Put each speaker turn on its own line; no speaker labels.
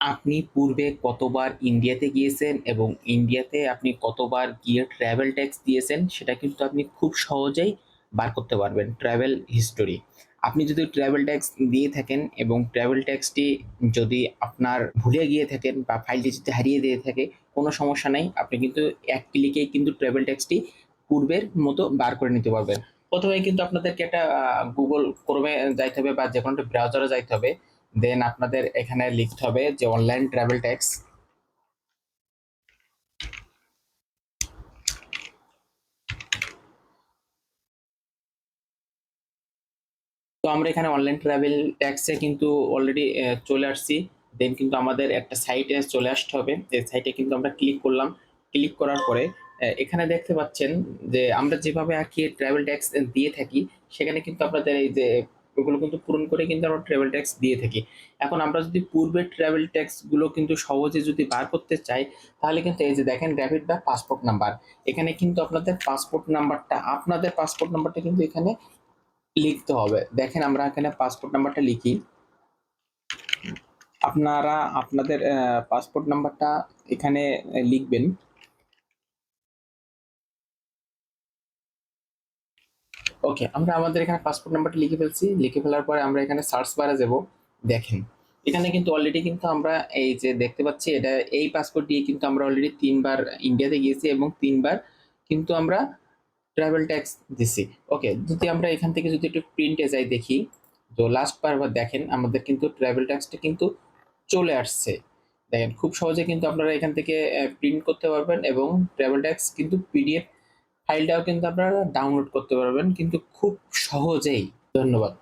আপনি পূর্বে কতবার ইন্ডিয়াতে গিয়েছেন এবং ইন্ডিয়াতে আপনি কতবার গিয়ে ট্রাভেল ট্যাক্স দিয়েছেন, সেটা কিন্তু আপনি খুব সহজেই বার করতে পারবেন ট্রাভেল হিস্টোরি আপনি যদি ট্রাভেল ট্যাক্স দিয়ে থাকেন এবং ট্রাভেল ট্যাক্সটি যদি আপনার ভুলে গিয়ে থাকেন বা ফাইলটি যদি হারিয়ে দিয়ে থাকে, কোনো সমস্যা নেই, আপনি কিন্তু এক ক্লিকেই কিন্তু ট্রাভেল ট্যাক্সটি পূর্বের মতো বার করে নিতে পারবেন। প্রথমে কিন্তু আপনাদেরকে একটা গুগল ক্রোমে যাইতে হবে বা যে কোনো একটা ব্রাউজারে যাইতে হবে। দেন আপনাদের এখানে লিখতে হবে যে অনলাইন ট্রাভেল ট্যাক্স তো আমরা এখানে অনলাইন ট্রাভেল ট্যাক্সে কিন্তু অলরেডি চলে আসছি। দেন কিন্তু আমাদের একটা সাইটে চলে আসতে হবে। এই সাইটে কিন্তু আমরা ক্লিক করলাম। ক্লিক করার পরে এখানে দেখতে পাচ্ছেন যে আমরা যেভাবে আর কি ট্রাভেল ট্যাক্স দিয়ে থাকি, সেখানে কিন্তু আপনাদের এই যে ওগুলো কিন্তু পূরণ করে কিন্তু আমরা ট্রাভেল ট্যাক্স দিয়ে থাকি। এখন আমরা যদি পূর্বের ট্রাভেল ট্যাক্সগুলো কিন্তু সহজে যদি বার করতে চাই, তাহলে কিন্তু এই যে দেখেন র্যাপিড বা পাসপোর্ট নাম্বার এখানে কিন্তু আপনাদের পাসপোর্ট নাম্বারটা আপনাদের পাসপোর্ট নাম্বারটা কিন্তু এখানে লিখতে হবে। দেখেন আমরা এখানে পাসপোর্ট নাম্বারটা লিখি। আপনারা আপনাদের পাসপোর্ট নাম্বারটা এখানে লিখবেন। ওকে আমরা আমাদের এখানে পাসপোর্ট নাম্বারটা লিখে ফেলছি। লিখে ফেলার পরে আমরা এখানে সার্চ বারে যাব। দেখেন, এখানে কিন্তু অলরেডি কিন্তু আমরা এই যে দেখতে পাচ্ছি, এটা এই পাসপোর্ট দিয়ে কিন্তু আমরা অলরেডি তিনবার ইন্ডিয়াতে গিয়েছি এবং তিনবার কিন্তু আমরা ট্রাভেল ট্যাক্স দিছি। ওকে যদি আমরা এখান থেকে যদি একটু প্রিন্টে যাই দেখি, তো লাস্ট বার দেখেন, আমাদের কিন্তু ট্রাভেল ট্যাক্সটা কিন্তু চলে আসছে। দেখেন, খুব সহজে কিন্তু আপনারা এখান থেকে প্রিন্ট করতে পারবেন এবং ট্রাভেল ট্যাক্স কিন্তু পিডিএফ ফাইলটাও কিন্তু আপনারা ডাউনলোড করতে পারবেন কিন্তু খুব সহজেই। ধন্যবাদ।